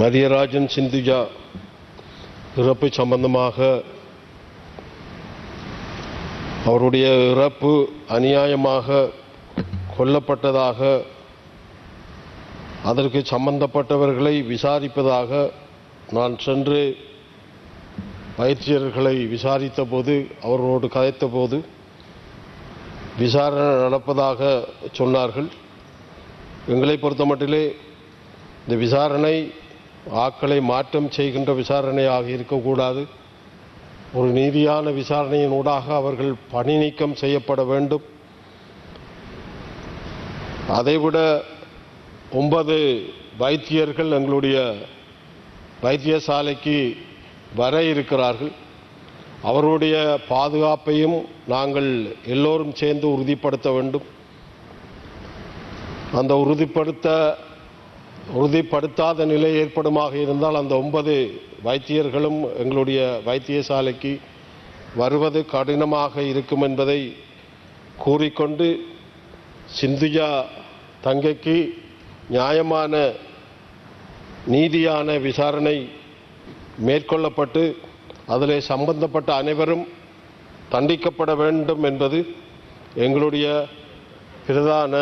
மதியராஜன் சிந்துஜா இறப்பு சம்பந்தமாக அவருடைய இறப்பு அநியாயமாக கொல்லப்பட்டதாக அதற்கு சம்பந்தப்பட்டவர்களை விசாரிப்பதாக நான் சென்று பயிற்சியர்களை விசாரித்த போது அவர்களோடு கதைத்த போது விசாரணை நடப்பதாக சொன்னார்கள். எங்களை பொறுத்தமட்டிலே இந்த விசாரணை ஆக்களை மாற்றம் செய்கின்ற விசாரணையாக இருக்கக்கூடாது. ஒரு நீதியான விசாரணையின் ஊடாக அவர்கள் பணி நீக்கம் செய்யப்பட வேண்டும். அதைவிட ஒன்பது வைத்தியர்கள் எங்களுடைய வைத்தியசாலைக்கு வர இருக்கிறார்கள். அவருடைய பாதுகாப்பையும் நாங்கள் எல்லோரும் சேர்ந்து உறுதிப்படுத்த வேண்டும். அந்த உறுதிப்படுத்த உறுதிப்படுத்தாத நிலை ஏற்படுமாக இருந்தால் அந்த ஒன்பது வைத்தியர்களும் எங்களுடைய வைத்தியசாலைக்கு வருவது கடினமாக இருக்கும் என்பதை கூறிக்கொண்டு சிந்துஜா தங்கைக்கு நியாயமான நீதியான விசாரணை மேற்கொள்ளப்பட்டு அதிலே சம்பந்தப்பட்ட அனைவரும் தண்டிக்கப்பட வேண்டும் என்பது எங்களுடைய பிரதான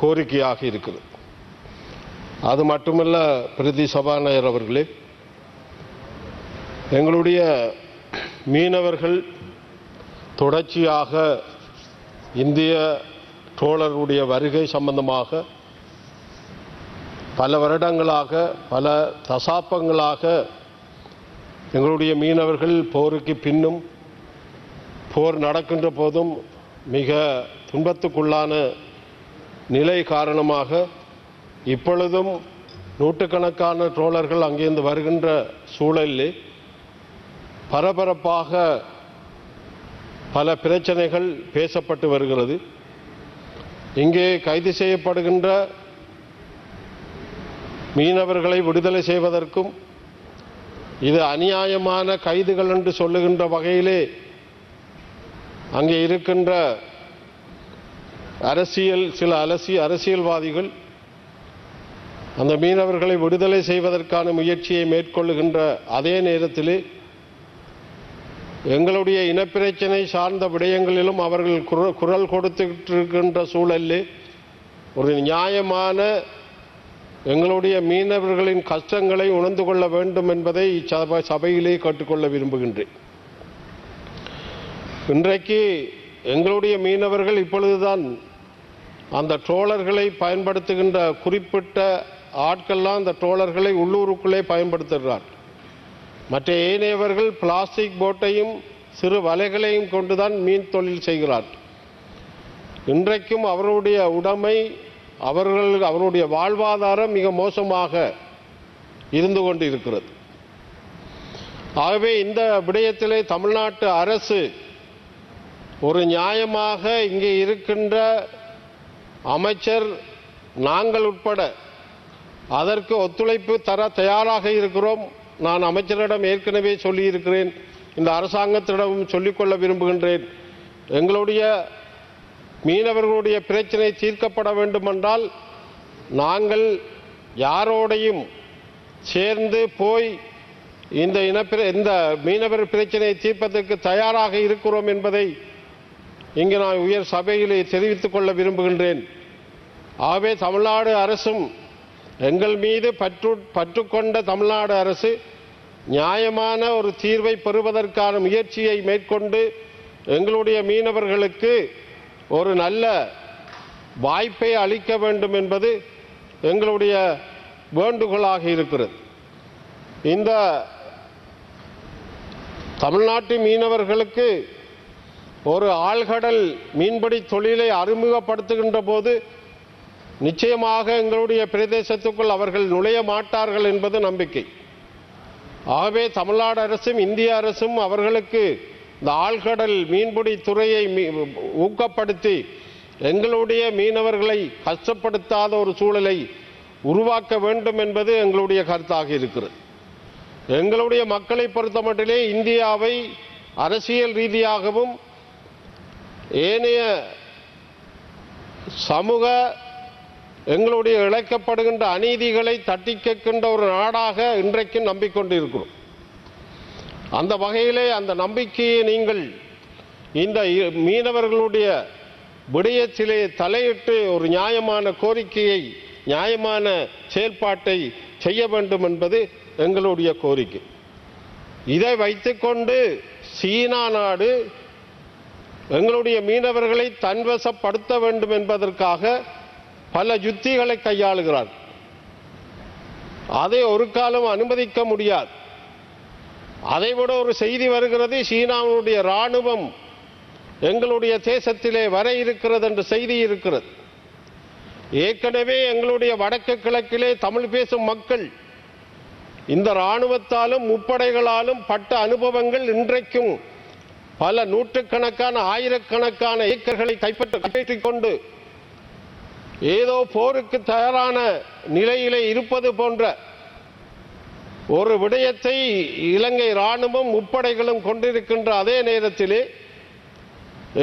கோரிக்கையாக இருக்குது. அது மட்டுமல்ல பிரதி சபாநாயகர் அவர்களே எங்களுடைய மீனவர்கள் தொடர்ச்சியாக இந்திய ட்ரோலருடைய வருகை சம்பந்தமாக பல வருடங்களாக பல தசாப்பங்களாக எங்களுடைய மீனவர்கள் போருக்கு பின்னும் போர் நடக்கின்ற போதும் மிக துன்பத்துக்குள்ளான நிலை காரணமாக இப்பொழுதும் நூற்றுக்கணக்கான ட்ரோலர்கள் அங்கிருந்து வருகின்ற சூழலில் பரபரப்பாக பல பிரச்சனைகள் பேசப்பட்டு வருகிறது. இங்கே கைது செய்யப்படுகின்ற மீனவர்களை விடுதலை செய்வதற்கும் இது அநியாயமான கைதுகள் என்று சொல்லுகின்ற வகையிலே அங்கே இருக்கின்ற அரசியல் சில அலசி அரசியல்வாதிகள் அந்த மீனவர்களை விடுதலை செய்வதற்கான முயற்சியை மேற்கொள்ளுகின்ற அதே நேரத்தில் எங்களுடைய இனப்பிரச்சினை சார்ந்த விடயங்களிலும் அவர்கள் குரல் கொடுத்திருக்கின்ற சூழலில் ஒரு நியாயமான எங்களுடைய மீனவர்களின் கஷ்டங்களை உணர்ந்து கொள்ள வேண்டும் என்பதை இச்சபை சபையிலே கேட்டுக்கொள்ள விரும்புகின்றேன். இன்றைக்கு எங்களுடைய மீனவர்கள் இப்பொழுதுதான் அந்த ட்ரோலர்களை பயன்படுத்துகின்ற குறிப்பிட்ட ஆட்கள்லாம் அந்த ட்ரோலர்களை உள்ளூருக்குள்ளே பயன்படுத்துகிறார். மற்ற ஏனையவர்கள் பிளாஸ்டிக் போட்டையும் சிறு வலைகளையும் கொண்டுதான் மீன் தொழில் செய்கிறார். இன்றைக்கும் அவருடைய உடைமை அவர்கள் அவருடைய வாழ்வாதாரம் மிக மோசமாக இருந்து கொண்டு இருக்கிறது ஆகவே இந்த விடயத்திலே தமிழ்நாட்டு அரசு ஒரு நியாயமாக இங்கே இருக்கின்ற அமைச்சர் நாங்கள் உட்பட அதற்கு ஒத்துழைப்பு தர தயாராக இருக்கிறோம். நான் அமைச்சரிடம் ஏற்கனவே சொல்லியிருக்கிறேன். இந்த அரசாங்கத்திடமும் சொல்லிக்கொள்ள விரும்புகின்றேன். எங்களுடைய மீனவர்களுடைய பிரச்சனை தீர்க்கப்பட வேண்டுமென்றால் நாங்கள் யாரோடையும் சேர்ந்து போய் இந்த இனப்பிர இந்த மீனவர் பிரச்சனையை தீர்ப்பதற்கு தயாராக இருக்கிறோம் என்பதை இங்கு நான் உயர் சபையிலே தெரிவித்துக் கொள்ள விரும்புகின்றேன். ஆகவே தமிழ்நாடு அரசும் எங்கள் மீது பற்று பற்றுக்கொண்ட தமிழ்நாடு அரசு நியாயமான ஒரு தீர்வை பெறுவதற்கான முயற்சியை மேற்கொண்டு எங்களுடைய மீனவர்களுக்கு ஒரு நல்ல வாய்ப்பை அளிக்க வேண்டும் என்பது எங்களுடைய வேண்டுகோளாக இருக்கிறது. இந்த தமிழ்நாட்டு மீனவர்களுக்கு ஒரு ஆழ்கடல் மீன்பிடி தொழிலை அறிமுகப்படுத்துகின்ற போது நிச்சயமாக எங்களுடைய பிரதேசத்துக்குள் அவர்கள் நுழைய மாட்டார்கள் என்பது நம்பிக்கை. ஆகவே தமிழ்நாடு அரசும் இந்திய அரசும் அவர்களுக்கு இந்த ஆழ்கடல் மீன்பிடி துறையை மீ- ஊக்கப்படுத்தி எங்களுடைய மீனவர்களை கஷ்டப்படுத்தாத ஒரு சூழலை உருவாக்க வேண்டும் என்பது எங்களுடைய கருத்தாக இருக்கிறது. எங்களுடைய மக்களை பொறுத்தமட்டிலே இந்தியாவை அரசியல் ரீதியாகவும் ஏனைய சமூக எங்களுடைய இழைக்கப்படுகின்ற அநீதிகளை தட்டி கேட்கின்ற ஒரு நாடாக இன்றைக்கு நம்பிக்கொண்டிருக்கிறோம். அந்த வகையிலே அந்த நம்பிக்கையை நீங்கள் இந்த மீனவர்களுடைய விடயத்திலே தலையிட்டு ஒரு நியாயமான கோரிக்கையை நியாயமான செயல்பாட்டை செய்ய வேண்டும் என்பது எங்களுடைய கோரிக்கை. இதை வைத்துக்கொண்டு சீனா நாடு எங்களுடைய மீனவர்களை தன்வசப்படுத்த வேண்டும் என்பதற்காக பல யுத்திகளை கையாளுகிறார். அதை ஒரு காலம் அனுமதிக்க முடியாது. அதை விட ஒரு செய்தி வருகிறது சீனாவுடைய ராணுவம் எங்களுடைய தேசத்திலே வர இருக்கிறது என்ற செய்தி இருக்கிறது. ஏற்கனவே எங்களுடைய வடக்கு கிழக்கிலே தமிழ் பேசும் மக்கள் இந்த ராணுவத்தாலும் முப்படைகளாலும் பட்ட அனுபவங்கள் இன்றைக்கும் பல நூற்றுக்கணக்கான ஆயிரக்கணக்கான ஏக்கர்களை கைப்பற்ற கைப்பற்றிக் கொண்டு ஏதோ போருக்கு தயாரான நிலையிலே இருப்பது போன்ற ஒரு விடயத்தை இலங்கை ராணுவம் முப்படைகளும் கொண்டிருக்கின்ற அதே நேரத்திலே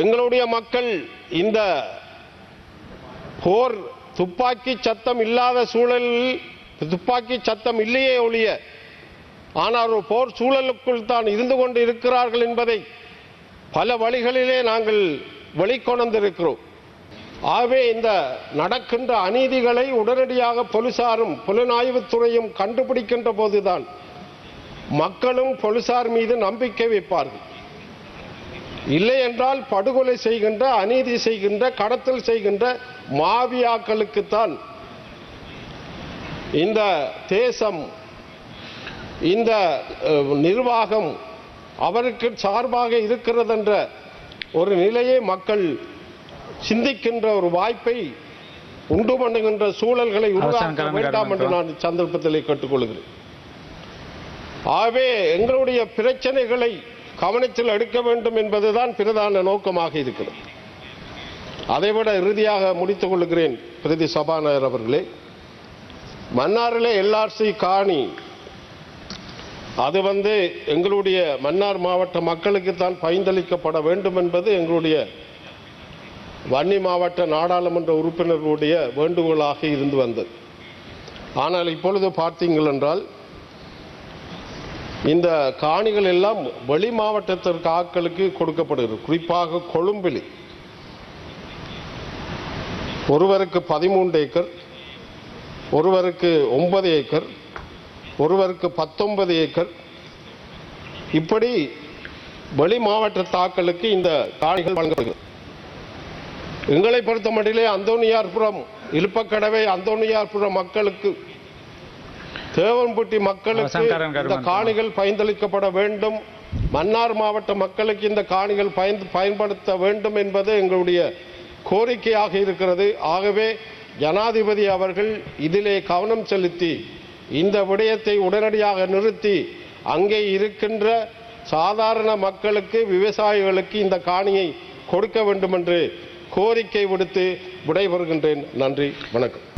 எங்களுடைய மக்கள் இந்த போர் துப்பாக்கி சத்தம் இல்லாத சூழலில் துப்பாக்கி சத்தம் இல்லையே ஒழிய ஆனால் ஒரு போர் சூழலுக்குள் தான் இருந்து கொண்டு இருக்கிறார்கள் என்பதை பல வழிகளிலே நாங்கள் வெளிக்கொணர்ந்திருக்கிறோம். ஆகவே இந்த நடக்கின்ற அநீதிகளை உடனடியாக போலீசாரும் புலனாய்வுத்துறையும் கண்டுபிடிக்கின்ற போதுதான் மக்களும் போலீசார் மீது நம்பிக்கை வைப்பார்கள். இல்லை என்றால் படுகொலை செய்கின்ற அநீதி செய்கின்ற கடத்தல் செய்கின்ற மாவியாக்களுக்குத்தான் இந்த தேசம் இந்த நிர்வாகம் அவருக்கு சார்பாக இருக்கிறதென்ற ஒரு நிலையை மக்கள் சிந்திக்கின்ற ஒரு வாய்ப்பை உண்டு பண்ணுகின்ற சூழல்களை உருவாக்க வேண்டாம் என்று நான் சந்தர்ப்பத்திலே கேட்டுக்கொள்கிறேன். ஆகவே எங்களுடைய பிரச்சனைகளை கவனத்தில் எடுக்க வேண்டும் என்பதுதான் பிரதான நோக்கமாக இருக்கிறது. அதைவிட இறுதியாக முடித்துக் கொள்கிறேன் பிரதி சபாநாயகர் அவர்களே. மன்னாரிலே எல்ஆர்சி காணி அது வந்து எங்களுடைய மன்னார் மாவட்ட மக்களுக்கு தான் பைந்தளிக்கப்பட வேண்டும் என்பது எங்களுடைய வன்னி மாவட்ட நாடாளுமன்ற உறுப்பினர்களுடைய வேண்டுகோளாக இருந்து வந்தது. ஆனால் இப்பொழுது பார்த்தீங்கள் என்றால் இந்த காணிகள் எல்லாம் வெளி மாவட்டத்திற்கு ஆக்களுக்கு கொடுக்கப்படுகிறது. குறிப்பாக கொழும்பிலி. ஒருவருக்கு பதிமூன்று ஏக்கர் ஒருவருக்கு ஒன்பது ஏக்கர் ஒருவருக்கு பத்தொன்பது ஏக்கர். இப்படி வெளி மாவட்ட தாக்களுக்கு இந்த காணிகள் வழங்கப்படுகிறது. எங்களை பொறுத்த மட்டிலே அந்தோனியார்புரம் இலுப்பக்கடவை அந்தோனியார்புரம் மக்களுக்கு தேவன்பட்டி மக்களுக்கு இந்த. காணிகள் பயன்பளிக்கப்பட வேண்டும் மன்னார் மாவட்ட மக்களுக்கு இந்த காணிகள் பயன் பயன்படுத்த வேண்டும் என்பது எங்களுடைய கோரிக்கையாக இருக்கிறது ஆகவே ஜனாதிபதி அவர்கள் இதிலே கவனம் செலுத்தி இந்த விடயத்தை உடனடியாக நிறுத்தி அங்கே இருக்கின்ற சாதாரண மக்களுக்கு விவசாயிகளுக்கு இந்த காணியை கொடுக்க வேண்டும் என்று கோரிக்கை விடுத்து விடைபெறுகின்றேன். நன்றி வணக்கம்.